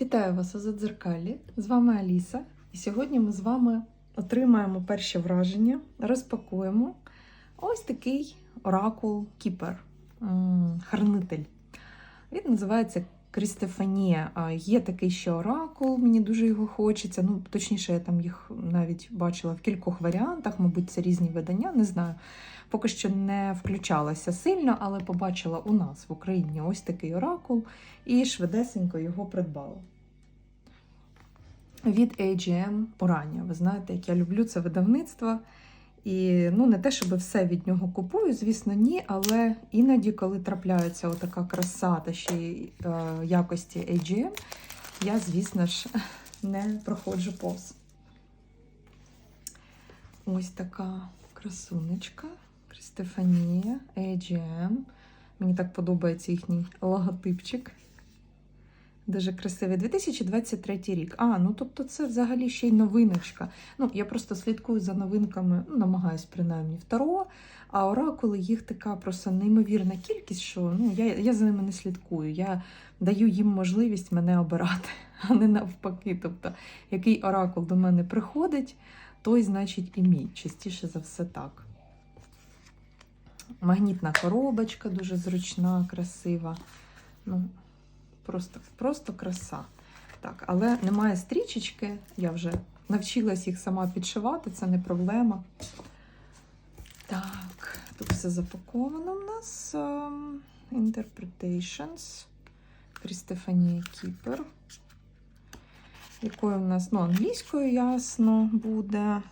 Вітаю вас у Задзеркалі. З вами Аліса. І сьогодні ми з вами отримаємо перше враження, розпакуємо ось такий оракул Кіпер, хранитель. Він називається Крістефанія. Є такий ще оракул, мені дуже його хочеться. Ну, точніше, я там їх навіть бачила в кількох варіантах, мабуть, це різні видання, не знаю. Поки що не включалася сильно, але побачила у нас в Україні ось такий оракул і швидесенько його придбала. Від AGM Порання. Ви знаєте, як я люблю це видавництво. І ну, не те, щоб все від нього купую, звісно, ні. Але іноді, коли трапляється отака краса та ще й е, якості AGM, я, звісно ж, не проходжу повз. Ось така красунечка. Стефанія, AGM. Мені так подобається їхній логотипчик. Дуже красивий. 2023 рік. А, ну тобто це взагалі ще й новиночка. Ну, я просто слідкую за новинками, ну, намагаюсь принаймні в Таро, а оракули їх така просто неймовірна кількість, що ну, я, я за ними не слідкую. Я даю їм можливість мене обирати, а не навпаки. Тобто, який оракул до мене приходить, той, значить, і мій. Частіше за все так. Магнітна коробочка дуже зручна, красива. Ну, Просто просто краса. Так, Але немає стрічечки, я вже навчилась їх сама підшивати, це не проблема. Так, тут все запаковано у нас. Um, Interpretations. Крістефанія Кіпер. Якою в нас, ну, англійською ясно буде.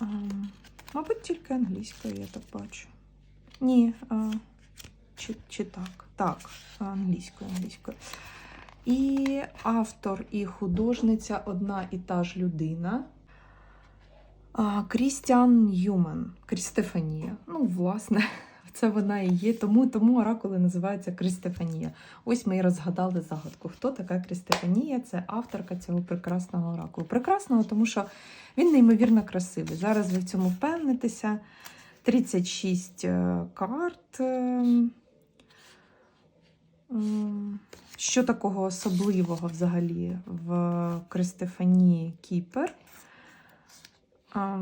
Um, Мабуть, тільки англійською, я так бачу. Ні, а, чи, чи так? Так, англійською, англійською. І автор і художниця одна і та ж людина. Крістіан Юмен, Крістефанія. Ну, власне, це вона і є. Тому тому оракули називаються Крістефанія. Ось ми і розгадали загадку. Хто така Крістефанія? Це авторка цього прекрасного оракулу. Прекрасного, тому що він неймовірно красивий. Зараз ви в цьому впевнитеся. 36 е, карт. Ем, що такого особливого взагалі в Кристефанії Кіпер?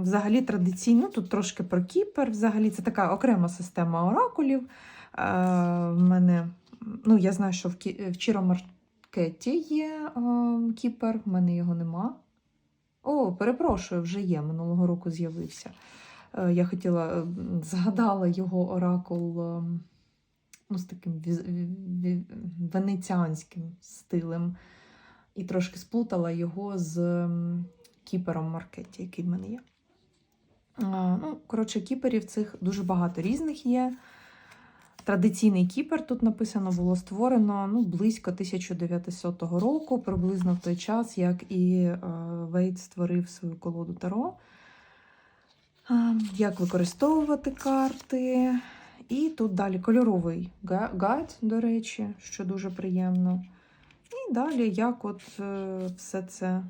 Взагалі традиційно, тут трошки про Кіпер, взагалі це така окрема система оракулів. В мене, ну, Я знаю, що в, Кі... в Чіромаркеті є Кіпер, в мене його нема. О, перепрошую, вже є, минулого року з'явився. Е, я хотіла, згадала його оракул ну, з таким венеціанським стилем. І трошки сплутала його з кіпером маркеті, який в мене є. Ну, Коротше, кіперів цих дуже багато різних є. Традиційний кіпер тут написано було створено ну, близько 1900 року, приблизно в той час, як і Вейт створив свою колоду Таро. Як використовувати карти, і тут далі кольоровий гайд, до речі, що дуже приємно. І далі, як от е, все це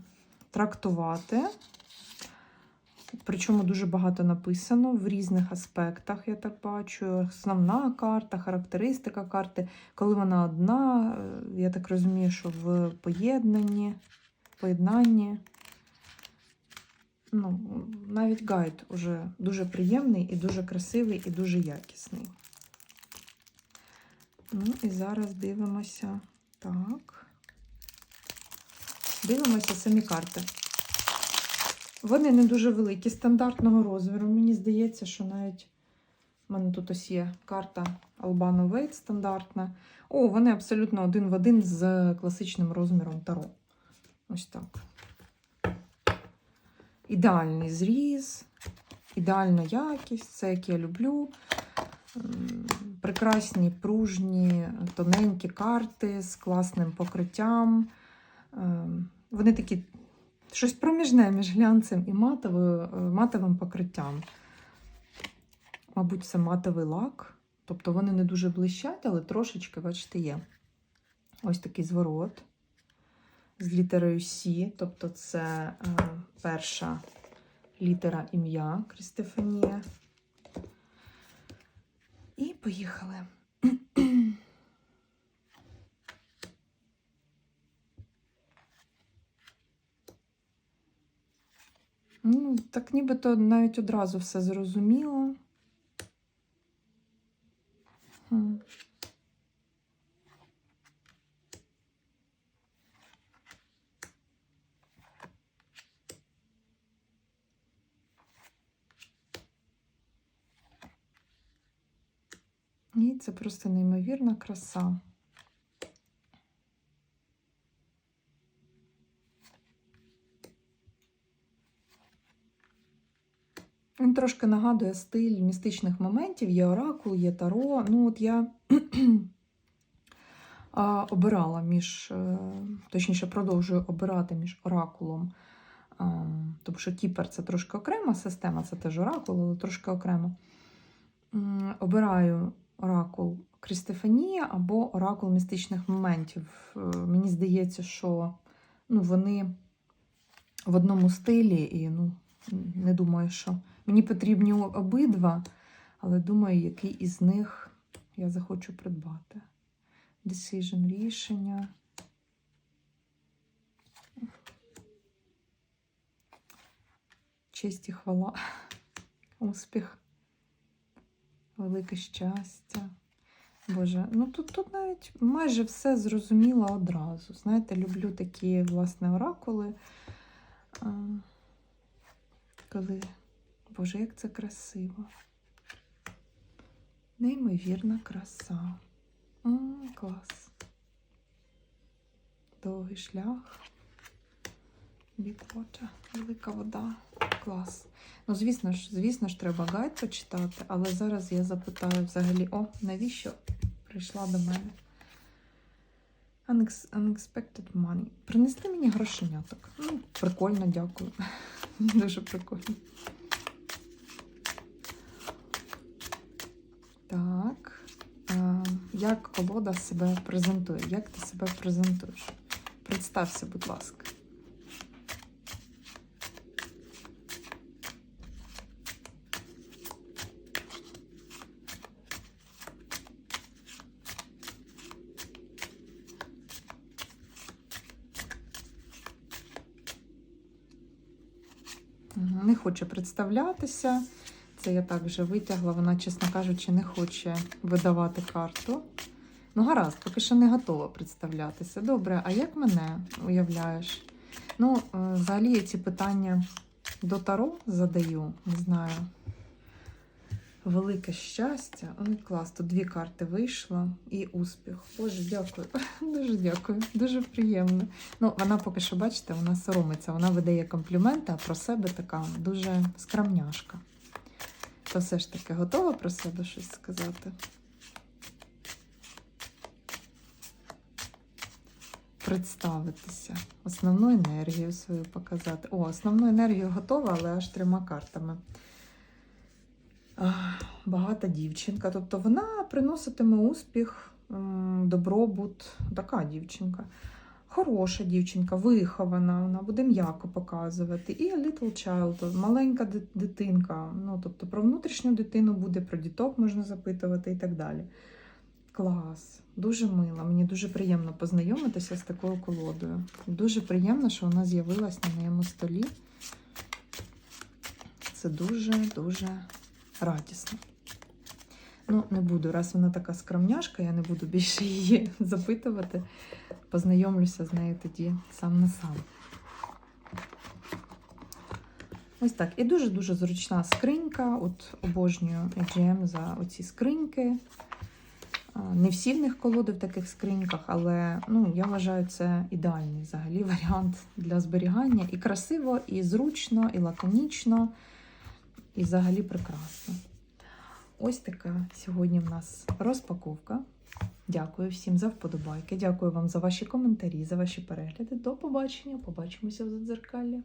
трактувати. Причому дуже багато написано в різних аспектах, я так бачу. Основна карта, характеристика карти. Коли вона одна, е, я так розумію, що в поєднанні, поєднанні. Ну, навіть гайд уже дуже приємний і дуже красивий, і дуже якісний. Ну, і зараз дивимося. Так. Дивимося самі карти. Вони не дуже великі, стандартного розміру. Мені здається, що навіть в мене тут ось є карта Albano Weight стандартна. О, вони абсолютно один в один з класичним розміром Таро. Ось так. Ідеальний зріз, ідеальна якість, це як я люблю. Прекрасні, пружні, тоненькі карти з класним покриттям. Вони такі щось проміжне між глянцем і матовою, матовим покриттям. Мабуть, це матовий лак. Тобто вони не дуже блищать, але трошечки, бачите, є. Ось такий зворот з літерою Сі, тобто це е, перша літера ім'я Крістефанія. І поїхали. Ну, Так нібито навіть одразу все зрозуміло. І це просто неймовірна краса. Він трошки нагадує стиль містичних моментів, є оракул, є таро. Ну, от я обирала між, е, точніше, продовжую обирати між оракулом. Тому що Кіпер це трошки окрема система, це теж оракул, але трошки окремо. Обираю оракул Крістефанія або оракул містичних моментів. Е, Мені здається, що ну, вони в одному стилі, і ну, не думаю, що мені потрібні обидва, але думаю, який із них я захочу придбати. Decision рішення. Честь і хвала, успіх, велике щастя. Боже, ну тут, тут навіть майже все зрозуміло одразу. Знаєте, люблю такі, власне, оракули. Коли, Боже, як це красиво. Неймовірна краса. М, клас. Довгий шлях. Water, велика вода. Клас. Ну, звісно ж, звісно ж, треба гайд почитати, але зараз я запитаю взагалі, о, навіщо прийшла до мене? Unexpected money. Принести мені грошеняток. Ну, прикольно, дякую. Дуже прикольно. Так. Як колода себе презентує? Як ти себе презентуєш? Представся, будь ласка. Не хоче представлятися. Це я так вже витягла. Вона, чесно кажучи, не хоче видавати карту. Ну, гаразд, поки що не готова представлятися. Добре, а як мене уявляєш? Ну, е, взагалі я ці питання до Таро задаю, не знаю. Велике щастя. Ой, клас, тут дві карти вийшло і успіх. Боже, дякую. Дуже дякую, дуже приємно. Ну, вона поки що, бачите, вона соромиться, вона видає компліменти, а про себе така дуже скромняшка. То все ж таки готова про себе щось сказати? Представитися, основну енергію свою показати. О, основну енергію готова, але аж трьома картами. Ах, Багата дівчинка. Тобто вона приноситиме успіх, добробут. Така дівчинка. Хороша дівчинка, вихована, вона буде м'яко показувати. І little child, маленька дитинка. Ну, тобто про внутрішню дитину буде, про діток можна запитувати і так далі. Клас, дуже мила. Мені дуже приємно познайомитися з такою колодою. Дуже приємно, що вона з'явилась на моєму столі. Це дуже-дуже радісно. Ну, не буду, раз вона така скромняшка, я не буду більше її запитувати. Познайомлюся з нею тоді сам на сам. Ось так. І дуже-дуже зручна скринька. От обожнюю EGM за оці скриньки. Не всі в них колоди в таких скриньках, але ну, я вважаю, це ідеальний взагалі варіант для зберігання. І красиво, і зручно, і лаконічно, і взагалі прекрасно. Ось така сьогодні в нас розпаковка. Дякую всім за вподобайки. Дякую вам за ваші коментарі, за ваші перегляди. До побачення. Побачимося в задзеркалі.